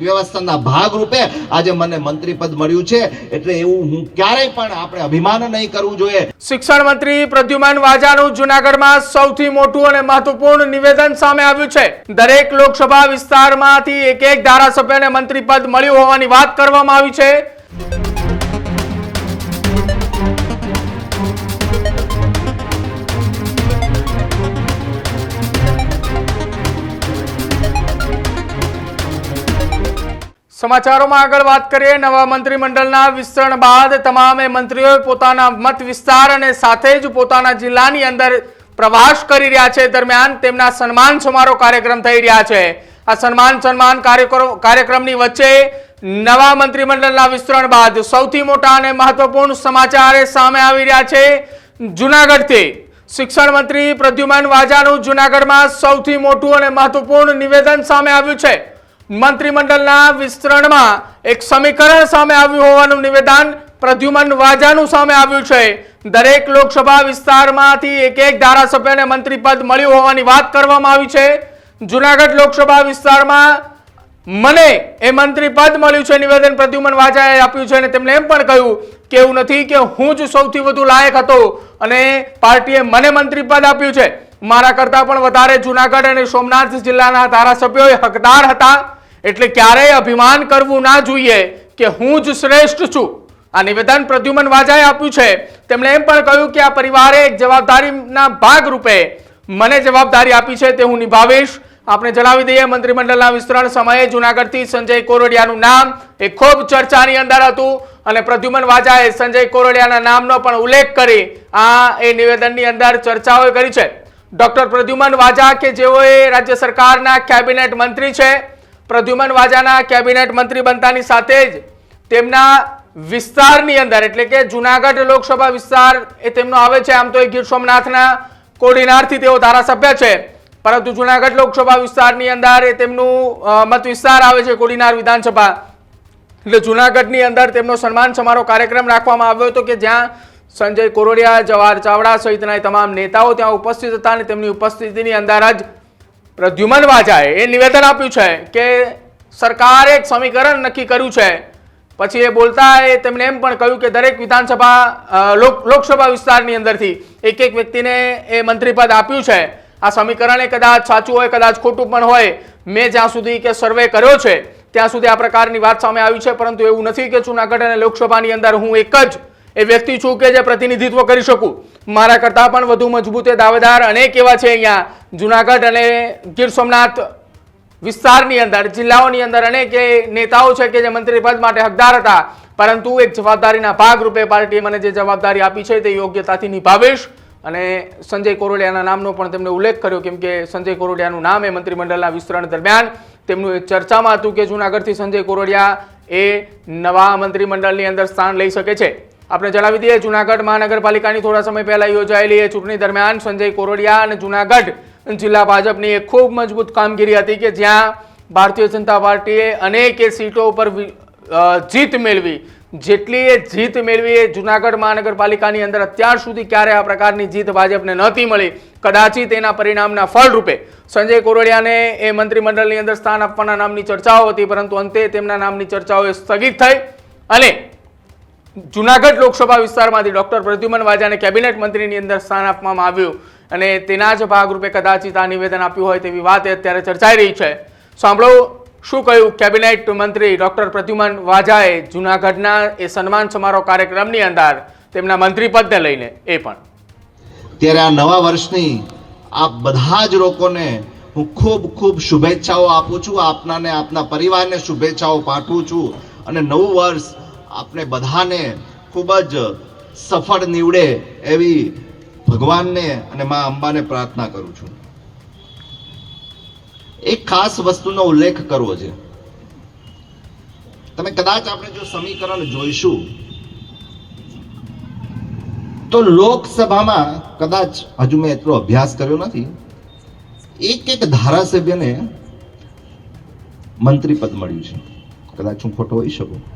વ્યવસ્થાના ભાગરૂપે આજે મને મંત્રી પદ મળ્યું છે. એટલે એવું હું ક્યારેય પણ આપણે અભિમાન નહીં કરવું જોઈએ. શિક્ષણ મંત્રી પ્રદ્યુમન વાજાનું જુનાગઢમાં સૌથી મોટું અને મહત્વપૂર્ણ નિવેદન સામે આવ્યું છે. દરેક લોકસભા વિસ્તારમાંથી એક એક ધારાસભ્યને મંત્રી પદ મળ્યું હોવાની વાત કરવામાં આવી છે. સમાચારોમાં આગળ વાત કરીએ, નવા મંત્રીમંડળના વિસ્તરણ બાદ તમામે મંત્રીઓએ પોતાના મત વિસ્તાર અને સાથે જ પોતાના જિલ્લાની અંદર પ્રવાસ કરી રહ્યા છે. દરમિયાન તેમના સન્માન સમારોહ કાર્યક્રમ થઈ રહ્યા છે. આ સન્માન સન્માન કાર્યક્રમ કાર્યક્રમની વચ્ચે નવા મંત્રીમંડળના વિસ્તરણ બાદ સૌથી મોટા અને મહત્વપૂર્ણ સમાચાર સામે આવી રહ્યા છે. જુનાગઢથી શિક્ષણ મંત્રી પ્રદ્યુમન વાજાનું જુનાગઢમાં સૌથી મોટું અને મહત્વપૂર્ણ નિવેદન સામે આવ્યું છે. મંત્રીમંડળના વિસ્તરણમાં એક સમીકરણ સામે આવ્યું હોવાનું નિવેદન પ્રદ્યુમન વાજાનું સામે આવ્યું છે. દરેક લોકસભા વિસ્તારમાંથી એક એક ધારાસભ્યને મંત્રી પદ મળ્યું હોવાની વાત કરવામાં આવી છે. જુનાગઢ લોકસભા વિસ્તારમાં મને એ મંત્રી પદ મળ્યું છે નિવેદન પ્રદ્યુમન વાજાએ આપ્યું છે અને તેમણે એમ પણ કહ્યું કે એવું નથી કે હું જ સૌથી વધુ લાયક હતો અને પાર્ટીએ મને મંત્રી પદ આપ્યું છે. મારા કરતા પણ વધારે જુનાગઢ અને સોમનાથ જિલ્લાના ધારાસભ્યો હકદાર હતા. એટલે ક્યારેય અભિમાન કરવું ના જોઈએ કે હું જ શ્રેષ્ઠ છું. આ નિવેદન પ્રદ્યુમન વાજાએ આપ્યું છે. તેમણે એમ પણ કહ્યું કે આ પરિવારે એક જવાબદારીના ભાગરૂપે મને જવાબદારી આપી છે તે હું નિભાવીશ. આપણે જણાવી દઈએ, મંત્રીમંડળના વિસ્તરણ સમયે જુનાગઢથી સંજય કોરડિયાનું નામ એ ખૂબ ચર્ચાની અંદર હતું અને પ્રદ્યુમન વાજાએ સંજય કોરડિયાના નામનો પણ ઉલ્લેખ કરી આ એ નિવેદનની અંદર ચર્ચાઓ કરી છે. ડોક્ટર પ્રદ્યુમન વાજા કે જેઓએ રાજ્ય સરકારના કેબિનેટ મંત્રી છે પ્રદ્યુમન વાજાના કેબિનેટ મંત્રી બનતાની સાથે જ તેમના વિસ્તારની અંદર, એટલે કે જુનાગઢ લોકસભા વિસ્તાર એ તેમનો આવે છે, આમ તો એ ગીર સોમનાથના કોડીનારથી તેઓ ધારાસભ્ય છે. પરંતુ જુનાગઢ લોકસભા વિસ્તારની અંદર એ તેમનું મત વિસ્તાર આવે છે કોડીનાર વિધાનસભા. એટલે જુનાગઢની અંદર તેમનો સન્માન સમારોહ કાર્યક્રમ રાખવામાં આવ્યો હતો કે જ્યાં સંજય કોરોડિયા, જવાહર ચાવડા સહિતના તમામ નેતાઓ ત્યાં ઉપસ્થિત હતા અને તેમની ઉપસ્થિતિની અંદર જ પ્રદ્યુમન વાજાએ એ નિવેદન આપ્યું છે કે સરકારે એક સમીકરણ નક્કી કર્યું છે. પછી એ બોલતા એ તેમણે એમ પણ કહ્યું કે દરેક વિધાનસભા લોક- લોકસભા વિસ્તારની અંદરથી એક એક વ્યક્તિને એ મંત્રીપદ આપ્યું છે. આ સમીકરણ એ કદાચ સાચું હોય, કદાચ ખોટું પણ હોય. મેં જ્યાં સુધી કે સર્વે કર્યો છે, ત્યાં સુધી આ પ્રકારની વાત સામે આવી છે, પરંતુ એવું નથી કે જુનાગઢ અને લોકસભાની અંદર હું એક જ એ વ્યક્તિ છું કે જે પ્રતિનિધિત્વ કરી શકું? મારા કરતાં પણ વધુ મજબૂત દાવેદાર અનેક એવા છે અહીંયા? જુનાગઢ અને ગીર સોમનાથ વિસ્તારની અંદર, જિલ્લાઓની અંદર અનેક એ નેતાઓ છે કે જે મંત્રી પદ માટે હકદાર હતા. પરંતુ એક જવાબદારીના ભાગરૂપે પાર્ટીએ મને જે જવાબદારી આપી છે તે યોગ્યતાથી નિભાવીશ. અને સંજય કોરોડિયાના નામનો પણ તેમણે ઉલ્લેખ કર્યો, કેમ કે સંજય કોરોડિયાનું નામ એ મંત્રીમંડળના વિસ્તરણ દરમિયાન તેમનું એ ચર્ચામાં હતું કે જૂનાગઢથી સંજય કોરોડિયા એ નવા મંત્રીમંડળની અંદર સ્થાન લઈ શકે છે. આપણે જણાવી દઈએ, જૂનાગઢ મહાનગરપાલિકાની થોડા સમય પહેલા યોજાયેલી એ ચૂંટણી દરમિયાન સંજય કોરોડિયા અને જુનાગઢ જિલ્લા ભાજપની એક ખૂબ મજબૂત કામગીરી હતી કે જ્યાં ભારતીય જનતા પાર્ટીએ અનેક સીટો ઉપર જીત મેળવી. જેટલી એ જીત મેળવી એ જુનાગઢ મહાનગરપાલિકાની અંદર અત્યાર સુધી ક્યારે આ પ્રકારની જીત ભાજપને નહોતી મળી, કદાચિત એના પરિણામના ફળરૂપે. સંજય કોરોડિયાને એ મંત્રીમંડળની અંદર સ્થાન આપવાના નામની ચર્ચાઓ હતી, પરંતુ અંતે તેમના નામની ચર્ચાઓ સ્થગિત થઈ અને જુનાગઢ લોકસભા વિસ્તારમાંથી ડોક્ટર પ્રદ્યુમન વાજાને કેબિનેટ મંત્રીની અંદર સ્થાન આપવામાં આવ્યું અને તેના જ ભાગરૂપે કદાચિત આ નિવેદન આપ્યું હોય તેવી વાત અત્યારે ચર્ચાઈ રહી છે. સાંભળો, શું કહ્યું કેબિનેટ મંત્રી ડોક્ટર પ્રદ્યુમન વાજાએ જુનાગઢના એ સન્માન સમારોહ કાર્યક્રમની અંદર તેમના મંત્રી પદને લઈને? એ પણ. ત્યારે આ નવા વર્ષની આપ બધા જ લોકોને હું ખૂબ ખૂબ શુભેચ્છાઓ આપું છું. આપનાને, આપના પરિવારને શુભેચ્છાઓ પાઠવું છું. અને નવું વર્ષ આપને બધાને ખૂબ જ સફળ નીવડે એવી ભગવાનને અને મા અંબાને પ્રાર્થના કરું છું. એક ખાસ વસ્તુનો ઉલ્લેખ કરવો છે. તમે કદાચ આપણે જો સમીકરણ જોઈશું, તો લોકસભામાં કદાચ હજુ મેં એટલો અભ્યાસ કર્યો નથી. એક એક ધારાસભ્યને મંત્રી પદ મળ્યું છે. કદાચ હું ખોટો હોઈ શકું?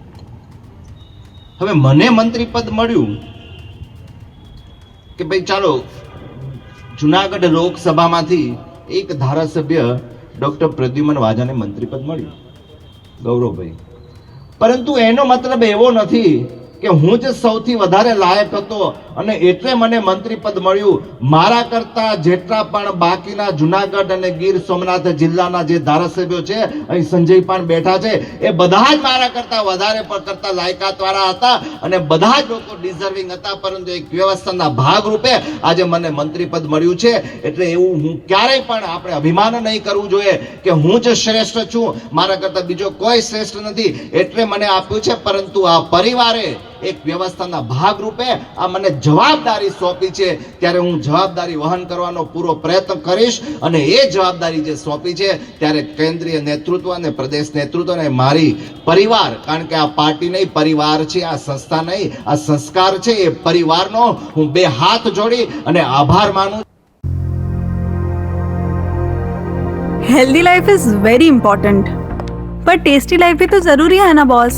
હવે મને મંત્રી પદ મળ્યું કે ભાઈ ચાલો, જુનાગઢ લોકસભામાંથી એક ધારાસભ્ય ડોક્ટર પ્રદ્યુમન વાજાને મંત્રી પદ મળ્યું. ગૌરવભાઈ. પરંતુ એનો મતલબ એવો નથી કે હું જ સૌથી વધારે લાયક હતો અને એટલે મને મંત્રી પદ મળ્યું. મારા કરતા જેટલા પણ બાકીના જુનાગઢ અને ગીર સોમનાથ જિલ્લાના જે ધારાસભ્યો છે, અહીં સંજય પણ બેઠા છે, એ બધા જ મારા કરતા વધારે કરતા લાયકાત વાળા હતા અને બધા જ લોકો ડિઝર્વિંગ હતા, પરંતુ એક વ્યવસ્થાના ભાગરૂપે આજે મને મંત્રી પદ મળ્યું છે. એટલે એવું હું ક્યારેય પણ આપણે અભિમાન નહીં કરવું જોઈએ કે હું જ શ્રેષ્ઠ છું. મારા કરતા બીજો કોઈ શ્રેષ્ઠ નથી. એટલે મને આપ્યું છે, પરંતુ આ પરિવારે એક વ્યવસ્થાના ભાગરૂપે આ મને જવાબદારી સોંપી છે ત્યારે હું જવાબદારી વહન કરવાનો પૂરો પ્રયત્ન કરીશ અને એ જવાબદારી જે સોંપી છે ત્યારે કેન્દ્રીય નેતૃત્વ અને પ્રદેશ નેતૃત્વ અને મારી પરિવાર કારણ કે આ પાર્ટી નહીં પરિવાર છે આ સંસ્થા નહીં આ સંસ્કાર છે એ પરિવારનો હું બે હાથ જોડી અને આભાર માનું healthy life is very important पर टेस्टी लाइफ भी तो जरूरी है ना बॉस